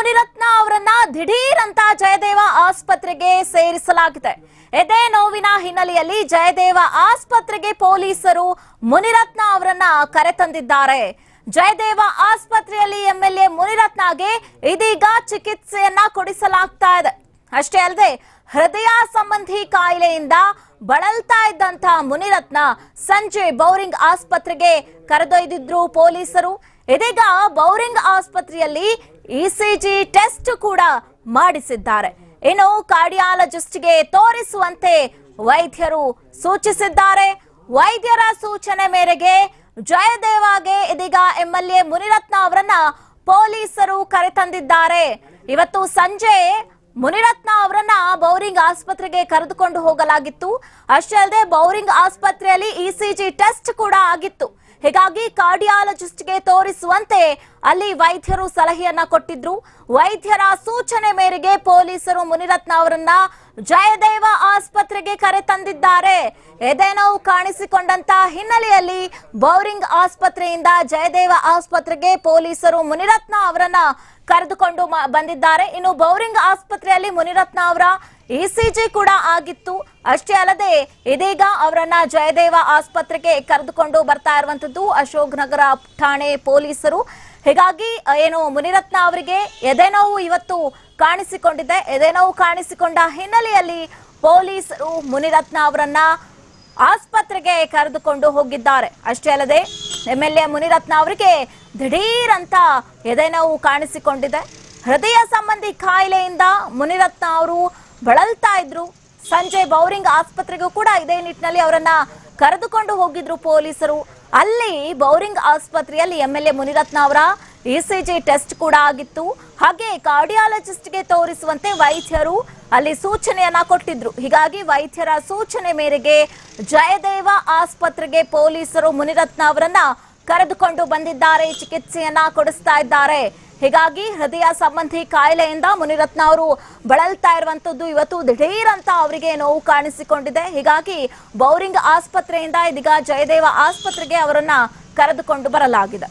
ಮುನಿರತ್ನ ಅವರನ್ನ ದಿಢೀರ್ ಅಂತ ಜಯದೇವ ಆಸ್ಪತ್ರೆಗೆ ಸೇರಿಸಲಾಗಿದೆ. ಎದೆ ನೋವಿನ ಹಿನ್ನೆಲೆಯಲ್ಲಿ ಜಯದೇವ ಆಸ್ಪತ್ರೆಗೆ ಪೊಲೀಸರು ಮುನಿರತ್ನ ಅವರನ್ನ ಕರೆತಂದಿದ್ದಾರೆ ಜಯದೇವ ಆಸ್ಪತ್ರೆಯಲ್ಲಿ ಎಂಎಲ್ಎ ಮುನಿರತ್ನಗೆ ಇದೀಗ ಚಿಕಿತ್ಸೆಯನ್ನ ಕೊಡಿಸಲಾಗ್ತಾ ಇದೆ. ಅಷ್ಟೇ ಅಲ್ಲದೆ, ಹೃದಯ ಸಂಬಂಧಿ ಕಾಯಿಲೆಯಿಂದ ಬಳಲ್ತಾ ಇದ್ದಂತ ಮುನಿರತ್ನ ಸಂಜೆ ಬೌರಿಂಗ್ ಆಸ್ಪತ್ರೆಗೆ ಕರೆದೊಯ್ದಿದ್ರು ಪೊಲೀಸರು. ಇದೀಗ ಬೌರಿಂಗ್ ಆಸ್ಪತ್ರೆಯಲ್ಲಿ ಇಸಿಜಿ ಟೆಸ್ಟ್ ಕೂಡ ಮಾಡಿಸಿದ್ದಾರೆ. ಇನ್ನು ಕಾರ್ಡಿಯಾಲಜಿಸ್ಟ್ಗೆ ತೋರಿಸುವಂತೆ ವೈದ್ಯರು ಸೂಚಿಸಿದ್ದಾರೆ. ವೈದ್ಯರ ಸೂಚನೆ ಮೇರೆಗೆ ಜಯದೇವಾಗೆ ಇದೀಗ ಎಂಎಲ್ಎ ಮುನಿರತ್ನ ಅವರನ್ನ ಪೊಲೀಸರು ಕರೆತಂದಿದ್ದಾರೆ. ಇವತ್ತು ಸಂಜೆ ಮುನಿರತ್ನ ಅವರನ್ನ ಬೌರಿಂಗ್ ಆಸ್ಪತ್ರೆಗೆ ಕರೆದುಕೊಂಡು ಹೋಗಲಾಗಿತ್ತು. ಅಷ್ಟೇ ಅಲ್ಲದೆ ಬೌರಿಂಗ್ ಆಸ್ಪತ್ರೆಯಲ್ಲಿ ಇಸಿಜಿ ಟೆಸ್ಟ್ ಕೂಡ ಆಗಿತ್ತು. ಹೀಗಾಗಿ ಕಾರ್ಡಿಯಾಲಜಿಸ್ಟ್ಗೆ ತೋರಿಸುವಂತೆ ಅಲ್ಲಿ ವೈದ್ಯರು ಸಲಹೆಯನ್ನ ಕೊಟ್ಟಿದ್ರು. ವೈದ್ಯರ ಸೂಚನೆ ಮೇರೆಗೆ ಪೊಲೀಸರು ಮುನಿರತ್ನ ಅವರನ್ನ ಜಯದೇವ ಆಸ್ಪತ್ರೆಗೆ ಕರೆ ತಂದಿದ್ದಾರೆ. ಎದೆನೋವು ಕಾಣಿಸಿಕೊಂಡಂತ ಹಿನ್ನೆಲೆಯಲ್ಲಿ ಬೌರಿಂಗ್ ಆಸ್ಪತ್ರೆಯಿಂದ ಜಯದೇವ ಆಸ್ಪತ್ರೆಗೆ ಪೊಲೀಸರು ಮುನಿರತ್ನ ಅವರನ್ನ ಕರೆದುಕೊಂಡು ಬಂದಿದ್ದಾರೆ. ಇನ್ನು ಬೌರಿಂಗ್ ಆಸ್ಪತ್ರೆಯಲ್ಲಿ ಮುನಿರತ್ನ ಅವರ ಇಸಿಜಿ ಕೂಡ ಆಗಿತ್ತು. ಅಷ್ಟೇ ಅಲ್ಲದೆ ಇದೀಗ ಅವರನ್ನ ಜಯದೇವ ಆಸ್ಪತ್ರೆಗೆ ಕರೆದುಕೊಂಡು ಬರ್ತಾ ಇರುವಂತದ್ದು ಅಶೋಕ್ ನಗರ ಠಾಣೆ ಪೊಲೀಸರು. ಹೀಗಾಗಿ ಏನು ಮುನಿರತ್ನ ಅವರಿಗೆ ಎದೆನೋವು ಇವತ್ತು ಕಾಣಿಸಿಕೊಂಡಿದೆ. ಎದೆನೋವು ಕಾಣಿಸಿಕೊಂಡ ಹಿನ್ನೆಲೆಯಲ್ಲಿ ಪೊಲೀಸರು ಮುನಿರತ್ನ ಅವರನ್ನ ಆಸ್ಪತ್ರೆಗೆ ಕರೆದುಕೊಂಡು ಹೋಗಿದ್ದಾರೆ. ಅಷ್ಟೇ ಅಲ್ಲದೆ ಎಂ ಎಲ್ ಎ ಮುನಿರತ್ನ ಅವರಿಗೆ ದಿಢೀರ್ ಅಂತ ಎದೆನೋವು ಕಾಣಿಸಿಕೊಂಡಿದೆ. ಹೃದಯ ಸಂಬಂಧಿ ಕಾಯಿಲೆಯಿಂದ ಮುನಿರತ್ನ ಅವರು ಬಳಲ್ತಾ ಇದ್ರು. ಸಂಜೆ ಬೌರಿಂಗ್ ಆಸ್ಪತ್ರೆಗೂ ಕೂಡ ಇದೇ ನಿಟ್ಟಿನಲ್ಲಿ ಅವರನ್ನ ಕರೆದುಕೊಂಡು ಹೋಗಿದ್ರು ಪೊಲೀಸರು. ಅಲ್ಲಿ ಬೌರಿಂಗ್ ಆಸ್ಪತ್ರೆಯಲ್ಲಿ ಎಂಎಲ್ಎ ಮುನಿರತ್ನ ಅವರ ಇಸಿಜಿ ಟೆಸ್ಟ್ ಕೂಡ ಆಗಿತ್ತು. ಹಾಗೆ ಕಾರ್ಡಿಯಾಲಜಿಸ್ಟ್ಗೆ ತೋರಿಸುವಂತೆ ವೈದ್ಯರು ಅಲ್ಲಿ ಸೂಚನೆಯನ್ನ ಕೊಟ್ಟಿದ್ರು. ಹೀಗಾಗಿ ವೈದ್ಯರ ಸೂಚನೆ ಮೇರೆಗೆ ಜಯದೇವ ಆಸ್ಪತ್ರೆಗೆ ಪೊಲೀಸರು ಮುನಿರತ್ನ ಅವರನ್ನ ಕರೆದುಕೊಂಡು ಬಂದಿದ್ದಾರೆ, ಚಿಕಿತ್ಸೆಯನ್ನ ಕೊಡಿಸ್ತಾ ಇದ್ದಾರೆ. ಹೀಗಾಗಿ ಹೃದಯ ಸಂಬಂಧಿ ಕಾಯಿಲೆಯಿಂದ ಮುನಿರತ್ನ ಅವರು ಬಳಲ್ತಾ ಇರುವಂತದ್ದು ಇವತ್ತು ದಿಢೀರ್ ಅಂತ ಅವರಿಗೆ ನೋವು ಕಾಣಿಸಿಕೊಂಡಿದೆ. ಹೀಗಾಗಿ ಬೌರಿಂಗ್ ಆಸ್ಪತ್ರೆಯಿಂದ ಇದೀಗ ಜಯದೇವ ಆಸ್ಪತ್ರೆಗೆ ಅವರನ್ನ ಕರೆದುಕೊಂಡು ಬರಲಾಗಿದೆ.